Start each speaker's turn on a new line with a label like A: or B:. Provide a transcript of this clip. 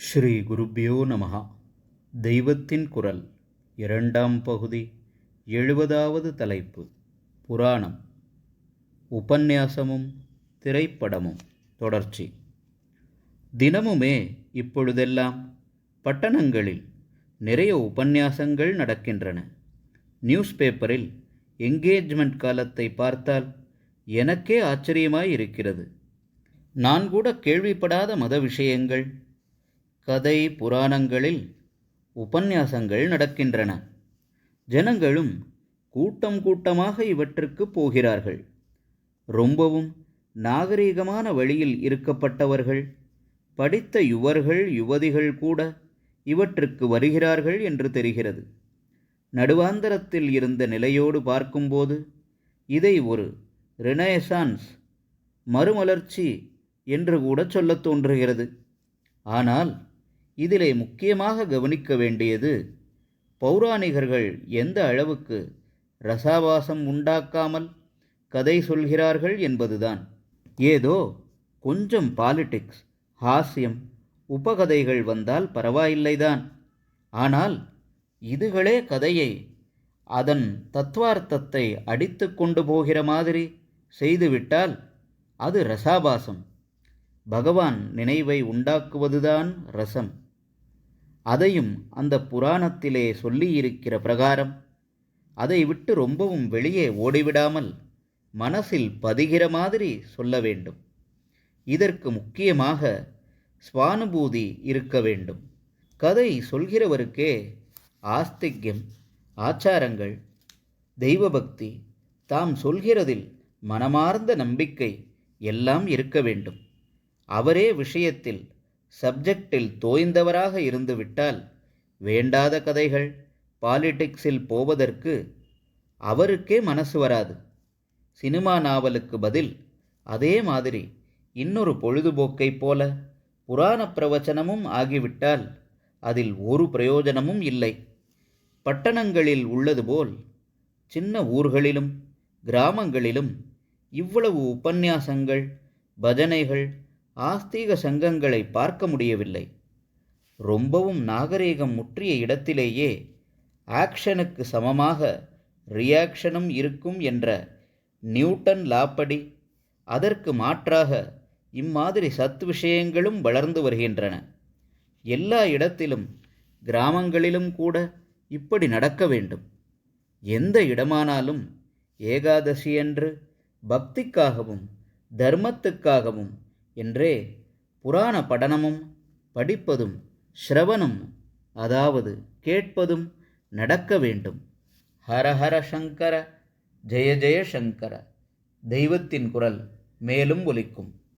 A: ஸ்ரீ குருப்பியோ நமஹா. தெய்வத்தின் குரல் இரண்டாம் பகுதி எழுபதாவது தலைப்பு புராணம். உபன்யாசமும் திரைப்படமும் தொடர்ச்சி. தினமுமே இப்பொழுதெல்லாம் பட்டணங்களில் நிறைய உபன்யாசங்கள் நடக்கின்றன. நியூஸ் பேப்பரில் என்கேஜ்மெண்ட் காலத்தை பார்த்தால் எனக்கே ஆச்சரியமாய் இருக்கிறது. நான் கூட கேள்விப்படாத மத விஷயங்கள் கதை புராணங்களில் உபன்யாசங்கள் நடக்கின்றன. ஜனங்களும் கூட்டம் கூட்டமாக இவற்றுக்கு போகிறார்கள். ரொம்பவும் நாகரீகமான வழியில் இருக்கப்பட்டவர்கள் படித்த யுவர்கள் யுவதிகள் கூட இவற்றுக்கு வருகிறார்கள் என்று தெரிகிறது. நடுவாந்தரத்தில் இருந்த நிலையோடு பார்க்கும்போது இதை ஒரு ரினயசான்ஸ் மறுமலர்ச்சி என்று கூட சொல்லத் தோன்றுகிறது. ஆனால் இதிலே முக்கியமாக கவனிக்க வேண்டியது பௌராணிகர்கள் எந்த அளவுக்கு ரசாவாசம் உண்டாக்காமல் கதை சொல்கிறார்கள் என்பதுதான். ஏதோ கொஞ்சம் பாலிடிக்ஸ் ஹாஸ்யம் உபகதைகள் வந்தால் பரவாயில்லைதான். ஆனால் இதுகளே கதையை அதன் தத்துவார்த்தத்தை அடித்து கொண்டு போகிற மாதிரி செய்துவிட்டால் அது ரசாபாசம். பகவான் நினைவை உண்டாக்குவதுதான் ரசம். அதையும் அந்த புராணத்திலே சொல்லியிருக்கிற பிரகாரம். அதை விட்டு ரொம்பவும் வெளியே ஓடிவிடாமல் மனசில் பதிகிற மாதிரி சொல்ல வேண்டும். இதற்கு முக்கியமாக ஸ்வானுபூதி இருக்க வேண்டும். கதை சொல்கிறவருக்கே ஆஸ்திக்யம் ஆச்சாரங்கள் தெய்வபக்தி தாம் சொல்கிறதில் மனமார்ந்த நம்பிக்கை எல்லாம் இருக்க வேண்டும். அவரே விஷயத்தில் சப்ஜெக்டில் தோய்ந்தவராக இருந்துவிட்டால் வேண்டாத கதைகள் பாலிடிக்ஸில் போவதற்கு அவருக்கே மனசு வராது. சினிமா நாவலுக்கு பதில் அதே மாதிரி இன்னொரு பொழுதுபோக்கைப் போல புராண பிரவச்சனமும் ஆகிவிட்டால் அதில் ஒரு பிரயோஜனமும் இல்லை. பட்டணங்களில் உள்ளது போல் சின்ன ஊர்களிலும் கிராமங்களிலும் இவ்வளவு உபன்யாசங்கள் பஜனைகள் ஆஸ்தீக சங்கங்களை பார்க்க முடியவில்லை. ரொம்பவும் நாகரீகம் முற்றிய இடத்திலேயே ஆக்ஷனுக்கு சமமாக ரியாக்ஷனும் இருக்கும் என்ற நியூட்டன் லாப்படி அதற்கு மாற்றாக இம்மாதிரி சத் விஷயங்களும் வளர்ந்து வருகின்றன. எல்லா இடத்திலும் கிராமங்களிலும் கூட இப்படி நடக்க வேண்டும். எந்த இடமானாலும் ஏகாதசியன்று பக்திக்காகவும் தர்மத்துக்காகவும் என்றே புராண படனமும் படிப்பதும் ஸ்ரவணம் அதாவது கேட்பதும் நடக்க வேண்டும். ஹரஹர சங்கர ஜெய ஜெய சங்கர தெய்வத்தின் குரல் மேலும் ஒலிக்கும்.